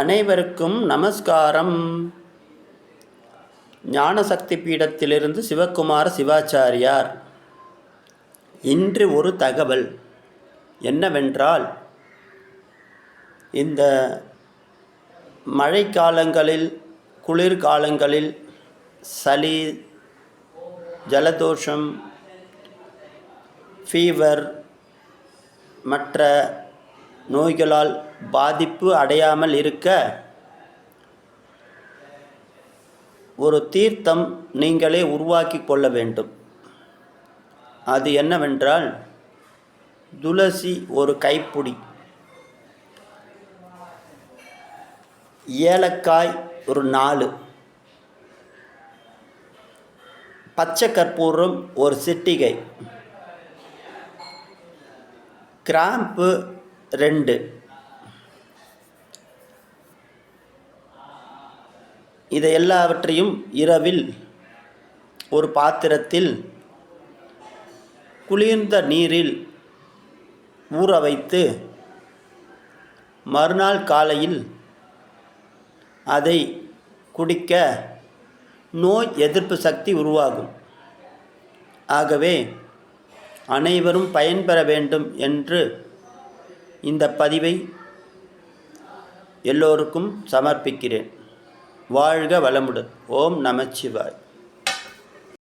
அனைவருக்கும் நமஸ்காரம். ஞானசக்தி பீடத்திலிருந்து சிவகுமார சிவாச்சாரியார் இன்று ஒரு தகவல் என்னவென்றால் இந்த மழைக்காலங்களில் குளிர்காலங்களில் சளி ஜலதோஷம் ஃபீவர் மற்ற நோய்களால் பாதிப்பு அடையாமல் இருக்க. ஒரு தீர்த்தம் நீங்களே உருவாக்கி கொள்ள வேண்டும். அது என்னவென்றால் துளசி ஒரு கைப்பிடி. ஏலக்காய் ஒரு நாலு. பச்சை கற்பூரம் ஒரு சிட்டிகை. கிராம்பு ரெண்டு. இதை எல்லாவற்றையும் இரவில் ஒரு பாத்திரத்தில் குளிர்ந்த நீரில் ஊற வைத்து மறுநாள் காலையில் அதை குடிக்க நோய் எதிர்ப்பு சக்தி உருவாகும். ஆகவே அனைவரும் பயன்பெற வேண்டும் என்று இந்த பதிவை எல்லோருக்கும் சமர்ப்பிக்கிறேன். வாழ்க வளமுடன். ஓம் நமச்சிவாய்.